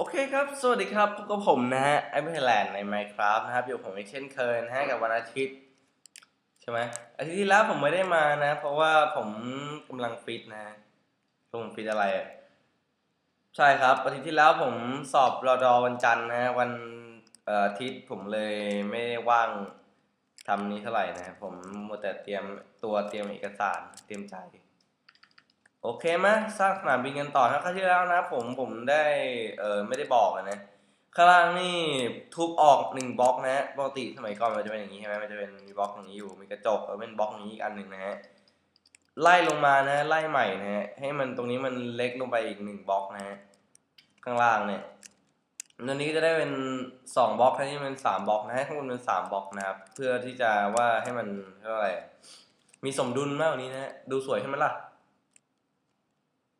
โอเคครับ สวัสดีครับพบกับผมนะฮะไอ้เพื่แลนด์ใน Minecraft นะครับ อยู่ผมอีกเช่นเคยนะฮะกับวันอาทิตย์ ใช่ไหมอาทิตย์ที่แล้วผมไม่ได้มานะ เพราะว่าผมกำลังฟิตนะฮะผมฟิตอะไรอะใช่ครับ อาทิตย์ที่แล้วผมสอบรอดอวันจันทร์นะฮะวันเอ่ออาทิตย์ผมเลยไม่ได้ว่างทำนี้เท่าไหร่นะ ผมมัวแต่เตรียมตัวเตรียมเอกสารเตรียมใจ โอเคไหมสร้างสนามบินกันต่อนะครั้งที่แล้วนะผมผมได้เออไม่ได้บอกอะนะข้างล่างนี่ทุบออกหนึ่งบล็อกนะฮะปกติสมัยก่อนมันจะเป็นอย่างนี้ใช่ไหมมันจะเป็นมีบล็อกอย่างนี้อยู่มีกระจกแล้วเป็นบล็อกอย่างนี้อีกอันหนึ่งนะฮะไล่ลงมานะไล่ใหม่นะฮะให้มันตรงนี้มันเล็กลงไปอีกหนึ่งบล็อกนะฮะข้างล่างเนี่ยตัวนี้จะได้เป็นสองบล็อกให้นี่เป็นสามบล็อกนะฮะข้างบนเป็นสามบล็อกนะครับเพื่อที่จะว่าให้มันเท่าไหร่มีสมดุลมากกว่านี้นะฮะดูสวยขึ้นไหมล่ะ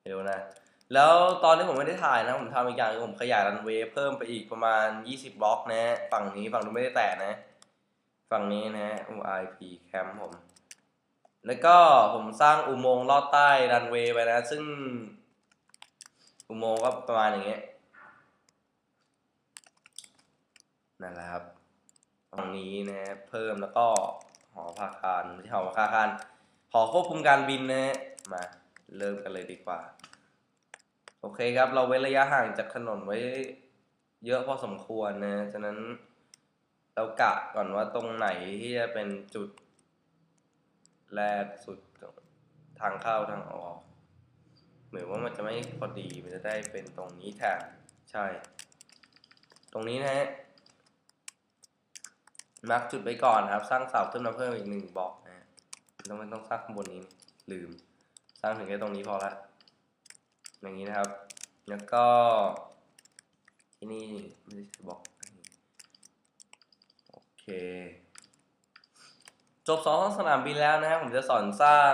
เดี๋ยวนะ แล้วตอนที่ผมไม่ได้ถ่ายนะ ผมทำอีกอย่างคือผมขยายรันเวย์เพิ่มไปอีกประมาณ 20 บล็อกนะฝั่งนี้ฝั่งนู้นไม่ได้แตะนะ ฝั่งนี้นะฮะ IP Camp ผม แล้วก็ผมสร้างอุโมงค์ลอดใต้รันเวย์ไปนะ ซึ่ง อุโมงค์ก็ประมาณอย่างเงี้ยนั่นแหละครับตรงนี้นะเพิ่มแล้วก็หอพาคารไม่หอพาคารหอควบคุมการบินนะมาเริ่มกันเลยดีกว่า โอเคครับ เราเว้นระยะห่างจากถนนไว้เยอะพอสมควรนะ ฉะนั้นเรากะก่อนว่าตรงไหนที่จะเป็นจุดแรกสุดทางเข้าทางออก เหมือนว่ามันจะไม่พอดี มันจะได้เป็นตรงนี้แทน ใช่ ตรงนี้นะฮะมาร์กจุดไว้ก่อนครับ สร้างเสาขึ้นมาเพิ่มอีกหนึ่งบล็อกนะฮะไม่ต้องไม่ต้องสร้างข้างบนนี้ ลืม สร้างถึงแค่ตรงนี้พอละ อย่างนี้นะครับ แล้วก็ที่นี่ไม่ได้ใช้บล็อกโอเค จบสองสนามบินแล้วนะครับผมจะสอนสร้าง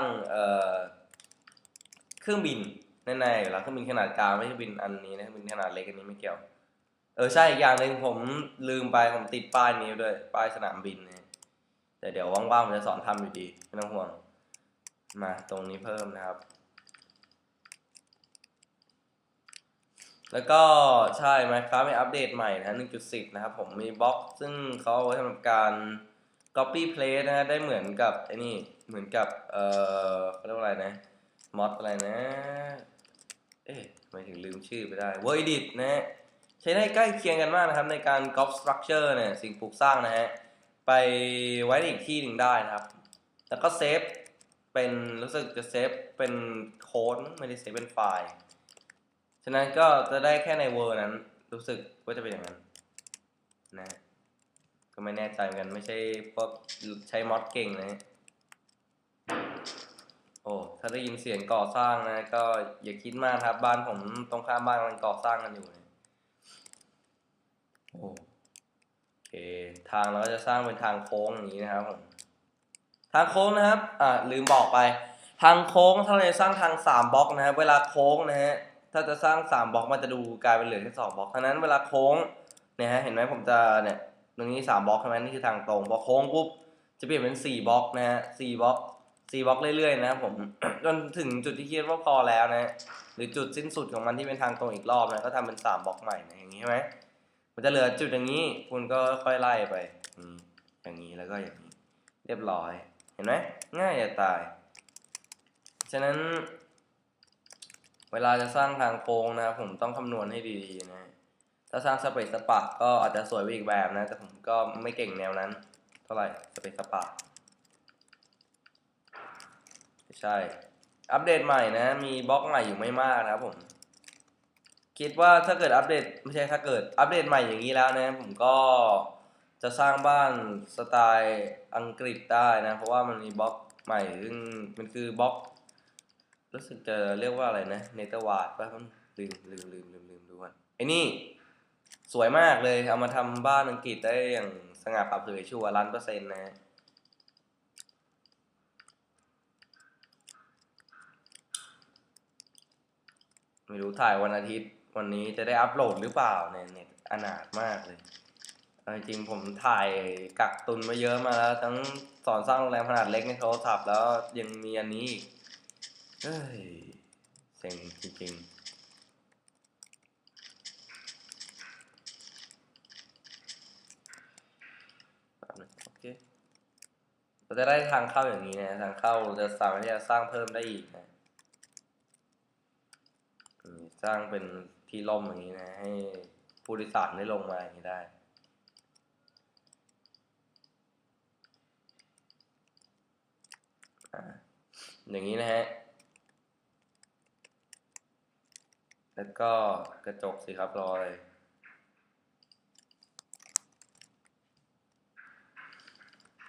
เครื่องบินแน่ๆอยู่แล้วเครื่องบินขนาดกลางไม่ใช่บินอันนี้นะบินขนาดเล็กอันนี้ไม่เกี่ยว เออใช่อีกอย่างหนึ่งผมลืมไปผมติดป้ายนี้ด้วยป้ายสนามบินนะแต่เดี๋ยวว่างๆผมจะสอนทำอยู่ดีไม่ต้องห่วงมาตรงนี้เพิ่มนะครับ แล้วก็ใช่ Minecraft มีอัปเดตใหม่นะ 1.10 นะครับผมมีบล็อกซึ่งเขาเอาไว้ทำหรับการ copy paste นะได้เหมือนกับไอ้นี่เหมือนกับ เอ่อเขาเรียกว่าอะไรนะมอดอะไรนะ เอ๊ะทำไมถึงลืมชื่อไปได้ Word Edit นะ ใช้ได้ใกล้เคียงกันมากนะครับ ในการ copy structure เนี่ยสิ่งปลูกสร้างนะฮะ ไปไว้ในอีกที่หนึ่งได้นะครับ แล้วก็เซฟเป็นรู้สึกจะเซฟเป็นโค้ดไม่ได้เซฟเป็นไฟล์ ฉะนั้นก็จะได้แค่ในเวอร์นั้น รู้สึกว่าจะเป็นอย่างนั้นนะก็ไม่แน่ใจเหมือนกันไม่ใช่พวกใช้มอดเก่งนะโอ้ถ้าได้ยินเสียงก่อสร้างนะ ก็อย่าคิดมากครับบ้านผมตรงข้ามบ้านมันก่อสร้างกันอยู่นะโอ้โอเคทางเราก็จะสร้างเป็นทางโค้งอย่างนี้นะครับผมทางโค้งนะครับอ่าลืมบอกไป ทางโค้งถ้าเราจะสร้างทางสามบล็อกนะครับเวลาโค้งนะฮะ ถ้าจะสร้างสามบล็อกมันจะดูกลายเป็นเหลือแค่สองบล็อกฉะนั้นเวลาโค้งเนี่ยฮะเห็นไหมผมจะเนี่ยตรงนี้สามบล็อกใช่ไหมนี่คือทางตรงพอโค้งปุ๊บจะเปลี่ยนเป็นสี่บล็อกนะฮะสี่บล็อกสี่บล็อกเรื่อยๆนะครับผม จนถึงจุดที่คิดว่าพอแล้วนะหรือจุดสิ้นสุดของมันที่เป็นทางตรงอีกรอบนะก็ทำเป็นสามบล็อกใหม่นะอย่างนี้ใช่ไหมมันจะเหลือจุดอย่างนี้ คุณก็ค่อยไล่ไปอืมอย่างนี้แล้วก็อย่างนี้ เรียบร้อย เห็นไหมง่ายจะตาย ฉะนั้น เวลาจะสร้างทางโค้งนะครับผมต้องคำนวณให้ดีๆนะถ้าสร้างสเปซสปะก็อาจจะสวยไปอีกแบบนะ แต่ผมก็ไม่เก่งแนวนั้น เท่าไหร่สเปซสปะใช่ อัปเดตใหม่นะ มีบล็อกใหม่อยู่ไม่มากนะครับผม คิดว่าถ้าเกิดอัปเดตไม่ใช่ถ้าเกิดอัปเดตใหม่อย่างนี้แล้วนะผมก็จะสร้างบ้านสไตล์อังกฤษได้นะ เพราะว่ามันมีบล็อกใหม่ซึ่งมันคือบล็อก รู้สึกจะเรียกว่าอะไรนะเนเธอร์วาดป่ะลืมลืมลืมลืมลืมดูก่อนไอ้นี่สวยมากเลย เอามาทำบ้านอังกฤษได้อย่างสง่าผ่าเผยชัวร์ล้านเปอร์เซ็นต์นะไม่รู้ถ่ายวันอาทิตย์วันนี้จะได้อัปโหลดหรือเปล่าเนี่ยเน็ตอนาถมากเลยจริงผมถ่ายกักตุนมาเยอะมาแล้ว ทั้งสอนสร้างโรงแรมขนาดเล็กในโทรศัพท์แล้วยังมีอันนี้อีก เฮ้ยเซ็งจริงๆโอเคเราจะได้ทางเข้าอย่างนี้นะทางเข้าจะสามารถที่จะสร้างเพิ่มได้อีกนะสร้างเป็นที่ล่มอย่างนี้นะ ให้ผู้โดยสารได้ลงมาอย่างนี้ได้อย่างนี้นะฮะ แล้วก็กระจกสิครับรอย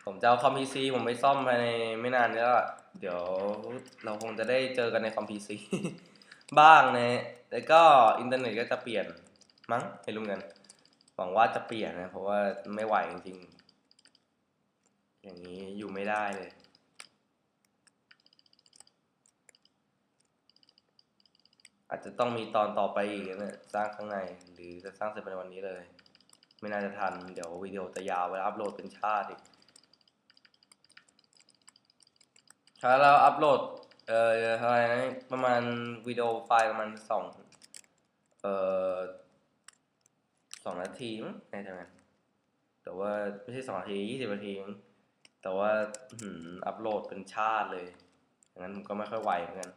ผมจะเอาคอมพีซีผมไปซ่อมภายในไม่นานนี้แล้วเดี๋ยวเราคงจะได้เจอกันในคอมพีซีบ้างนะแล้วก็อินเทอร์เน็ตก็จะเปลี่ยนมั้งไม่รู้เหมือนกันหวังว่าจะเปลี่ยนนะ เพราะว่าไม่ไหวจริงๆ อย่างนี้อยู่ไม่ได้เลย อาจจะต้องมีตอนต่อไปอีกนะสร้างข้างในหรือจะสร้างเสร็จภายในวันนี้เลย ไม่น่าจะทัน เดี๋ยววิดีโอจะยาวเวลาอัพโหลดเป็นชาติอีกถ้าเราอัพโหลดเอ่อเท่าไรนะประมาณวิดีโอไฟล์ประมาณสองเอ่อสองนาทีมั้งในทางนั้นแต่ว่าไม่ใช่สองนาทียี่สิบนาทีมั้งแต่ว่าอัพโหลดเป็นชาติเลยอย่างนั้นก็ไม่ค่อยไหวเหมือนกัน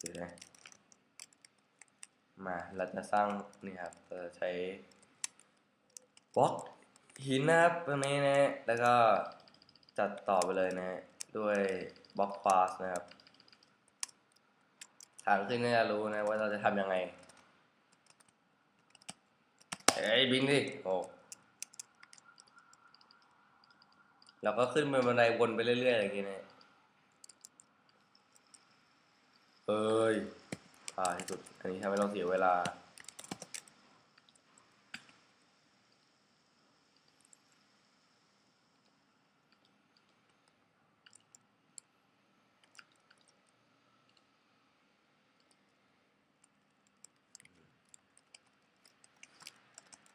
เดี๋ยวนะมาเราจะสร้างนี่ครับเราจะใช้บล็อกหินนะครับตรงนี้นะ แล้วก็จัดต่อไปเลยนะ ด้วยบล็อกฟาสนะครับทางขึ้นน่าจะรู้นะว่าเราจะทำยังไงเฮ้ยบินดิโอ้เราก็ขึ้นไปบันไดวนไปเรื่อยๆอย่างนี้นะ เอ้ยพาที่สุด อันนี้ทำให้เราเสียเวลา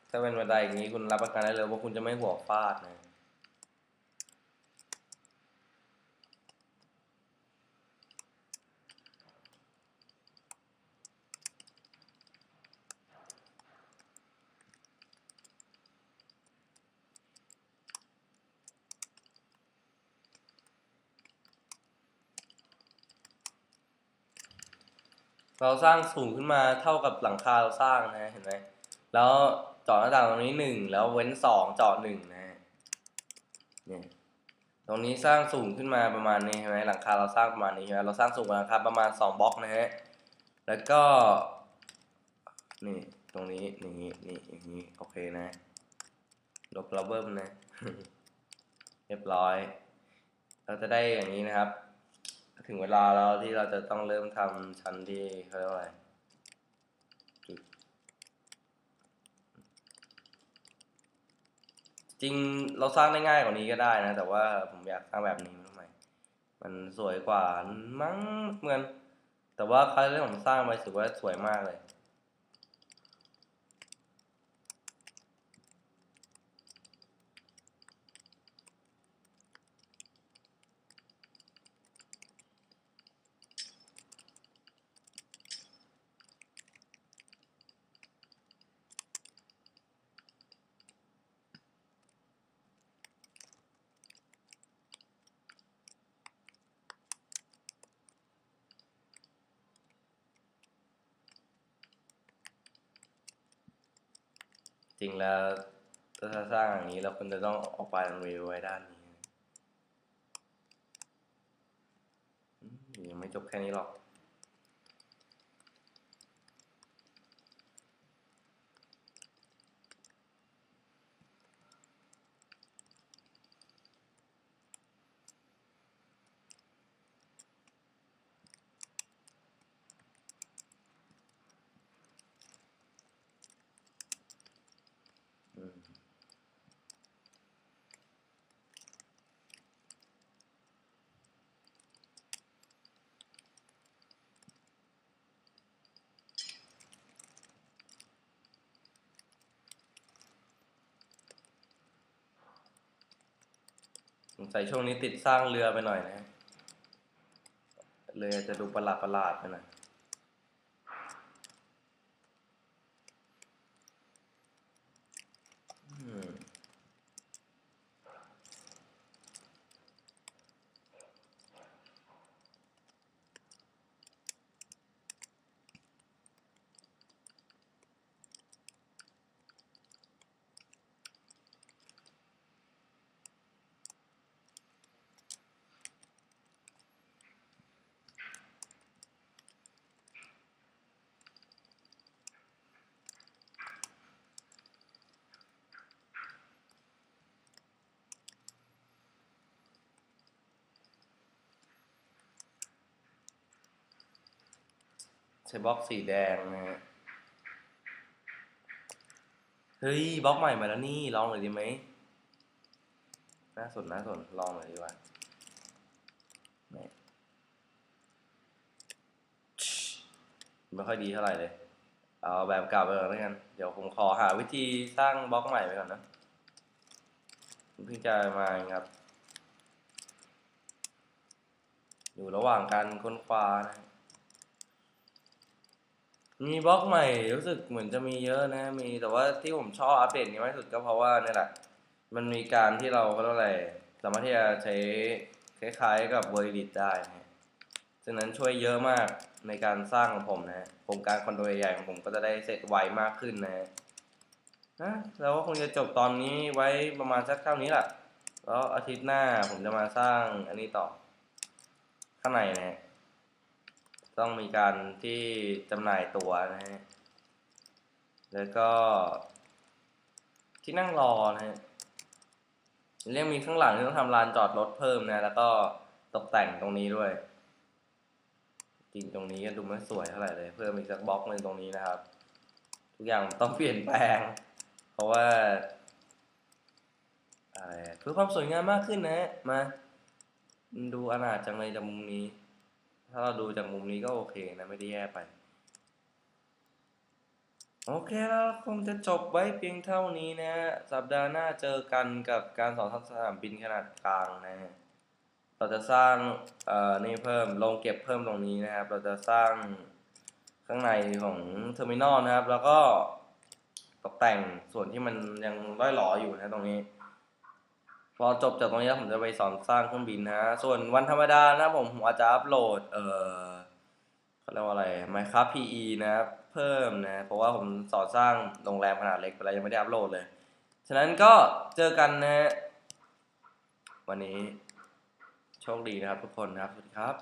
ถ้าเป็นบันไดอย่างนี้คุณรับประกันได้เลยว่าคุณจะไม่หัวฟาดนะ เราสร้างสูงขึ้นมาเท่ากับหลังคาเราสร้างนะเห็นไหมแล้วเจาะหน้าต่างตรงนี้หนึ่งแล้วเว้นสองเจาะหนึ่งนะเนี่ยตรงนี้สร้างสูงขึ้นมาประมาณนี้ใช่ไหมหลังคาเราสร้างประมาณนี้ใช่ไหมเราสร้างสูงกว่าหลังคาประมาณสองบล็อกนะฮะแล้วก็นี่ตรงนี้อย่างนี้นี่อย่างนี้โอเคนะลบเราเบิ้มนะ เรียบร้อย เราจะได้อย่างนี้นะครับ ถึงเวลาแล้วที่เราจะต้องเริ่มทำชั้นที่เขาเรียกว่าอะไรจริงเราสร้างได้ง่ายกว่านี้ก็ได้นะ แต่ว่าผมอยากสร้างแบบนี้ทำไมมันสวยกว่ามั้งเหมือน แต่ว่าครั้งที่ผมสร้างไปสึกว่าสวยมากเลย ริงแล้วถ้าสร้างอย่างนี้เราควรจะต้องเออกไปลรีวิวไว้ด้านนี้ยังไม่จบแค่นี้หรอก อืม ใส่ช่วงนี้ติดสร้างเรือไปหน่อยนะ เรือจะดูประหลาดประหลาดไปหน่อย อืม ช้บล็อกสีแดงนะฮะเฮ้ยบล็อกใหม่มาแล้วนี่ลองหน่อยดีไหมน่าสนน่าสนลองหน่อยดีกว่าไม่ค่อยดีเท่าไหร่เลย เอาแบบเก่าไปก่อนแล้วกัน เดี๋ยวผมขอหาวิธีสร้างบล็อกใหม่ไปก่อนนะเพิ่งจะมาครับ อยู่ระหว่างการค้นคว้านะ มีบล็อกใหม่รู้สึกเหมือนจะมีเยอะนะ มีแต่ว่าที่ผมชอบอัปเดตนี้มากที่สุดก็เพราะว่านี่แหละ มันมีการที่เราก็เรียกอะไร สามารถที่จะใช้คล้ายๆกับ w o r d ได้นะฉะนั้นช่วยเยอะมากในการสร้างของผมนะโครงการคอนโดใหญ่ของผมก็จะได้เสร็จไวมากขึ้นนะนะแล้วก็คงจะจบตอนนี้ไว้ประมาณสักเท่านี้แหละแล้วอาทิตย์หน้าผมจะมาสร้างอันนี้ต่อ ข้างในนะ ต้องมีการที่จำหน่ายตัวนะฮะ แล้วก็ ที่นั่งรอนะฮะเรื่องมีข้างหลังที่ต้องทำลานจอดรถเพิ่มนะ แล้วก็ตกแต่งตรงนี้ด้วย จริงตรงนี้ก็ดูไม่สวยเท่าไหร่เลย เพิ่มอีกสักบล็อกหนึ่งตรงนี้นะครับ ทุกอย่างต้องเปลี่ยนแปลง เพราะว่าอะไรเพื่อความสวยงามมากขึ้นนะฮะ มา ดูอนาถจังเลยจากมุมนี้ ถ้าเราดูจากมุมนี้ก็โอเคนะไม่ได้แย่ไป โอเคแล้วคงจะจบไว้เพียงเท่านี้นะ สัปดาห์หน้าเจอกันกับการสอนทักษะสนามบินขนาดกลางนะฮะเราจะสร้างเอ่อนี่เพิ่มลงเก็บเพิ่มตรงนี้นะครับ เราจะสร้างข้างในของเทอร์มินอลนะครับ แล้วก็ตกแต่งส่วนที่มันยังร้อยหลออยู่นะตรงนี้ พอจบจากตรงนี้แล้วผมจะไปสอนสร้างเครื่องบินนะ ส่วนวันธรรมดานะผมผมอาจจะอัปโหลด เอ่อเขาเรียกว่าอะไร Minecraft PE นะเพิ่มนะ เพราะว่าผมสอนสร้างโรงแรมขนาดเล็กไปแล้วยังไม่ได้อัปโหลดเลย ฉะนั้นก็เจอกันนะฮะวันนี้โชคดีนะครับทุกคนนะครับ สวัสดีครับ